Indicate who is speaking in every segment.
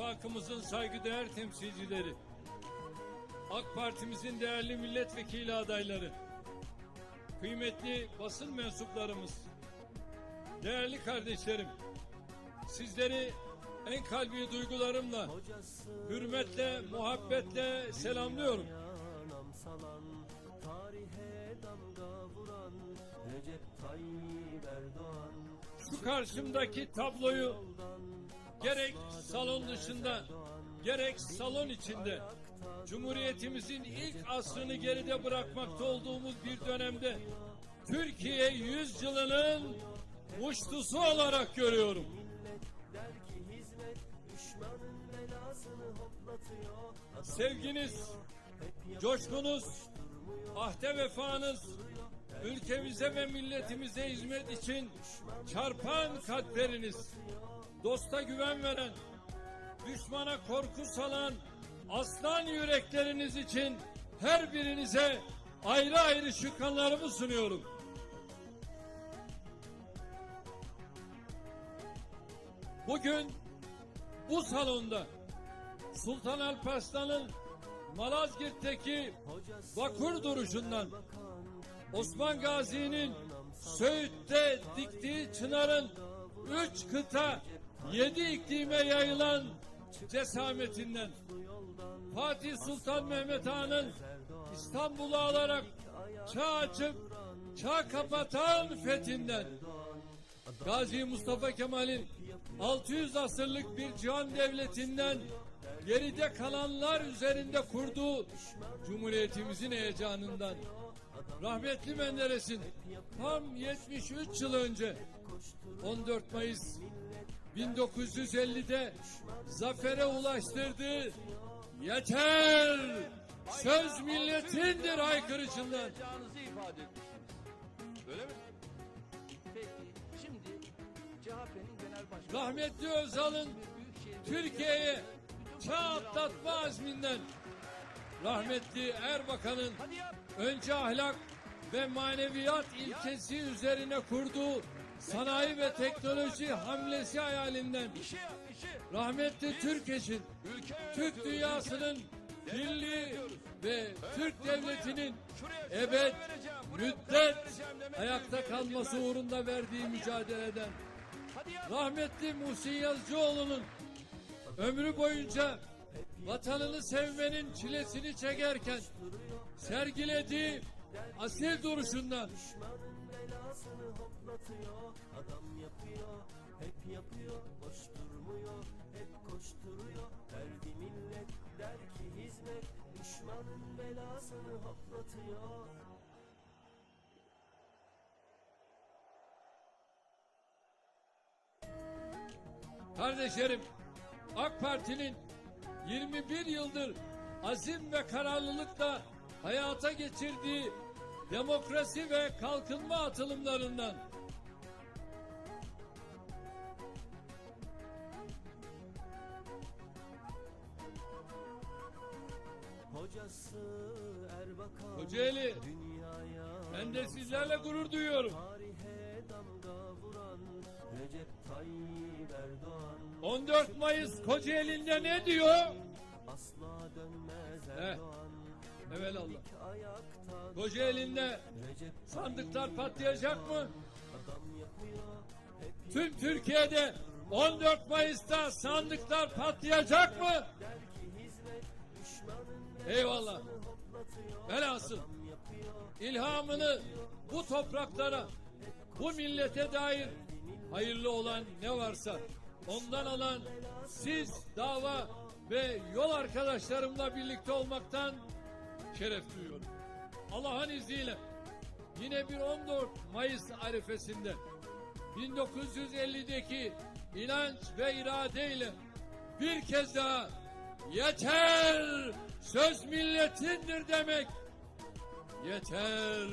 Speaker 1: İttifakımızın saygıdeğer temsilcileri, AK Partimizin değerli milletvekili adayları, kıymetli basın mensuplarımız, değerli kardeşlerim, sizleri en kalbi duygularımla, hürmetle, muhabbetle selamlıyorum. Şu karşımdaki tabloyu gerek salon dışında gerek salon içinde Cumhuriyetimizin ilk asrını geride bırakmakta olduğumuz bir dönemde Türkiye yüzyılının muştusu olarak görüyorum. Sevginiz, coşkunuz, ahde vefanız, ülkemize ve milletimize hizmet için çarpan kalpleriniz, dosta güven veren, düşmana korku salan aslan yürekleriniz için her birinize ayrı ayrı şükranlarımı sunuyorum. Bugün bu salonda Sultan Alparslan'ın Malazgirt'teki vakur duruşundan Osman Gazi'nin Söğüt'te diktiği çınarın üç kıta yedi iklime yayılan cesametinden Fatih Sultan Mehmet Han'ın İstanbul'u alarak çağ açıp çağ kapatan fethinden Gazi Mustafa Kemal'in 600 asırlık bir cihan devletinden geride kalanlar üzerinde kurduğu Cumhuriyetimizin heyecanından rahmetli Menderes'in tam 73 yıl önce 14 Mayıs 1950'de zafere ulaştırdığı yeter! Söz milletindir haykırışından
Speaker 2: ifade etmişsiniz. Öyle mi? Peki şimdi CHP'nin genel başkanı
Speaker 1: rahmetli Özal'ın Türkiye'ye çağ atlatma azminden. Rahmetli Erbakan'ın önce ahlak ve maneviyat ilkesi üzerine kurduğu sanayi ve teknoloji hamlesi hayalinden. Rahmetli Türkeş'in Türk dünyasının birliği ve Türk devletinin ebed, müddet ayakta kalması uğrunda verdiği mücadeleden. Rahmetli Muhsin Yazıcıoğlu'nun ömrü boyunca vatanını sevmenin çilesini çekerken sergilediği asil duruşundan
Speaker 3: hoplatıyor Adam yapıyor hep yapıyor boş durmuyor hep koşturuyor. Derdi millet der ki hizmet düşmanın belasını hoplatıyor.
Speaker 1: Kardeşlerim, AK Parti'nin 21 yıldır azim ve kararlılıkla hayata geçirdiği demokrasi ve kalkınma atılımlarından
Speaker 3: Hocası Erbakan
Speaker 1: Kocaeli,
Speaker 3: dünyaya
Speaker 1: ben de sizlerle gurur duyuyorum.
Speaker 3: Tarihe damga vuran Recep Tayyip Erdoğan
Speaker 1: 14 Mayıs Kocaeli'nde ne diyor?
Speaker 3: Asla dönmez
Speaker 1: Heh.
Speaker 3: Erdoğan
Speaker 1: Evelallah.
Speaker 3: Ayakta
Speaker 1: Kocaeli'nde
Speaker 3: Recep
Speaker 1: sandıklar patlayacak mı?
Speaker 3: adam yapıyor Hep
Speaker 1: Tüm Türkiye'de 14 Mayıs'ta sandıklar patlayacak mı? Eyvallah. Velhasıl ilhamını bu topraklara, bu millete dair hayırlı olan ne varsa ondan alan siz dava ve yol arkadaşlarımla birlikte olmaktan şeref duyuyorum. Allah'ın izniyle yine bir 14 Mayıs arifesinde 1950'deki inanç ve iradeyle bir kez daha yeter söz milletindir demek yeter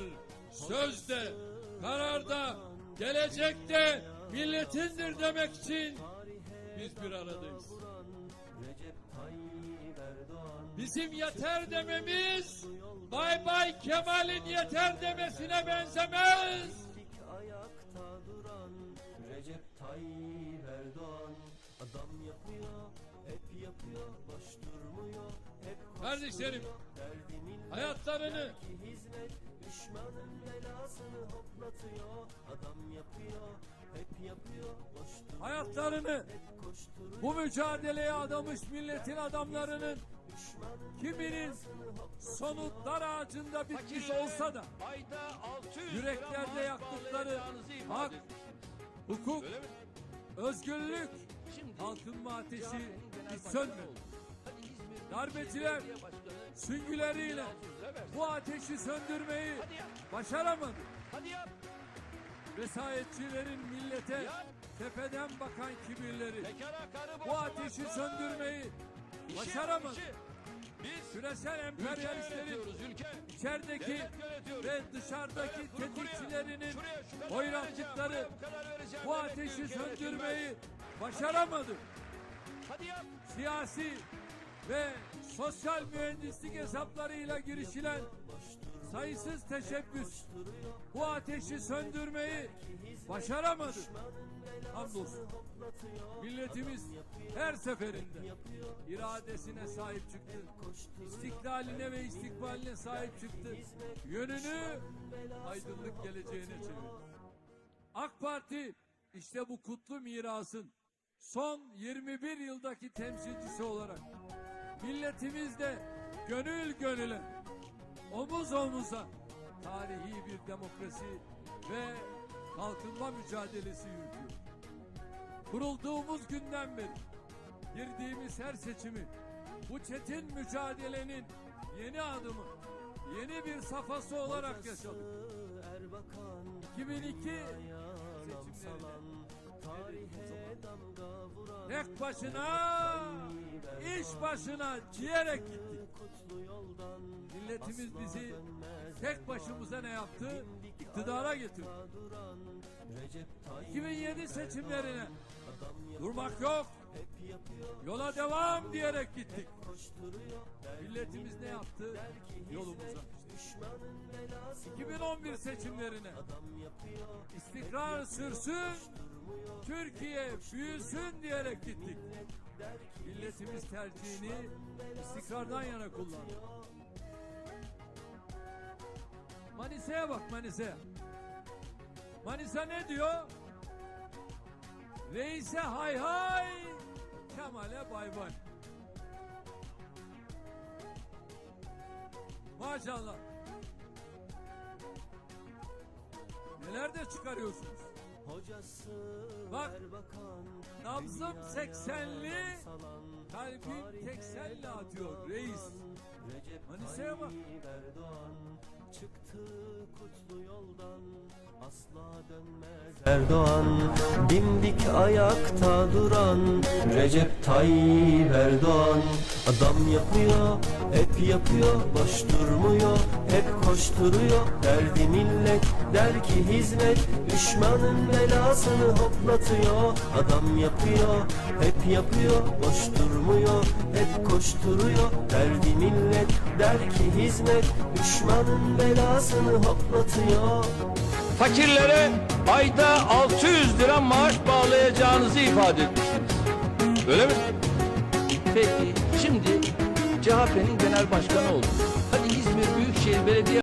Speaker 1: sözde kararda gelecekte milletindir demek için biz bir aradayız. Bizim yeter dememiz Bay Bay Kemal'in yeter demesine benzemez.
Speaker 3: Recep Tayyip
Speaker 1: Kardeşlerim. Hayatlarını
Speaker 3: hizmet düşmanın belasını hoplatıyor Adam yapıyor hep yapıyor boş
Speaker 1: hayatlarını bu mücadeleye adamış milletin adamlarının kiminin sonu dar ağacında bitmiş olsa da
Speaker 2: ayda 600
Speaker 1: yüreklerde yaktıkları hak, hukuk, özgürlük,
Speaker 2: Şimdi
Speaker 1: kalkınma ateşi hiç sönmedi. Darbeciler süngüleriyle
Speaker 2: 600 lira versin.
Speaker 1: bu ateşi söndürmeyi başaramadı. Vesayetçilerin millete tepeden bakan kibirleri bu ateşi söndürmeyi başaramadı.
Speaker 2: Biz
Speaker 1: küresel emperyalistlerin
Speaker 2: ülke.
Speaker 1: içerideki ve dışarıdaki
Speaker 2: kuruyor.
Speaker 1: tetikçilerinin hoyratlıkları
Speaker 2: bu
Speaker 1: ateşi söndürmeyi başaramadı. Siyasi ve sosyal mühendislik hesaplarıyla girişilen sayısız teşebbüs bu ateşi söndürmeyi başaramadı. Hamdolsun. Milletimiz her seferinde iradesine sahip çıktı. İstiklaline ve istikbaline sahip çıktı. Yönünü aydınlık geleceğine çevirdi. AK Parti işte bu kutlu mirasın son 21 yıldaki temsilcisi olarak milletimizle gönül gönüle omuz omuza tarihi bir demokrasi ve kalkınma mücadelesi yürütüyor. Kurulduğumuz günden beri girdiğimiz her seçimi bu çetin mücadelenin yeni adımı, yeni bir safhası olarak yaşadık.
Speaker 3: Erbakan
Speaker 1: 2002
Speaker 3: Yanam
Speaker 1: seçimlerinde tek başına, iş başına diyerek gittik. Milletimiz bizi tek başımıza ne yaptı? İktidara getirdi.
Speaker 3: duran Recep Tayyip
Speaker 1: 2007 seçimlerine durmak yok. Yola devam diyerek gittik. Milletimiz ne yaptı? Yolumuza açtı.
Speaker 3: Düşmanın belası
Speaker 1: 2011 seçimlerine istikrar sürsün, Türkiye büyüsün diyerek gittik. Milletimiz tercihini istikrardan yana kullandı. Manisa'ya bak Manisa'ya. Manisa ne diyor? Reise hay hay, Kemal'e bay bay. Maşallah. Neler de çıkarıyorsunuz.
Speaker 3: Hocası
Speaker 1: Bak,
Speaker 3: Erbakan
Speaker 1: Nabzım
Speaker 3: dünyaya
Speaker 1: 80'li,
Speaker 3: salan
Speaker 1: kalbim tekselli atıyor reis.
Speaker 3: Recep
Speaker 1: Manisa'ya bak.
Speaker 3: Erdoğan çıktı kutlu yoldan asla dönmez Erdoğan dimdik ayakta duran Recep Tayyip Erdoğan adam yapıyor hep yapıyor boş durmuyor hep koşturuyor. Derdi millet der ki hizmet düşmanın belasını hoplatıyor. Adam yapıyor hep yapıyor boş durmuyor hep koşturuyor. Derdi millet der ki hizmet düşmanın belasını hoplatıyor.
Speaker 2: Fakirlere ayda 600 lira maaş bağlayacağınızı ifade etmiştiniz. Öyle mi? Peki şimdi CHP'nin genel başkanı oldu. Hadi İzmir Büyükşehir Belediye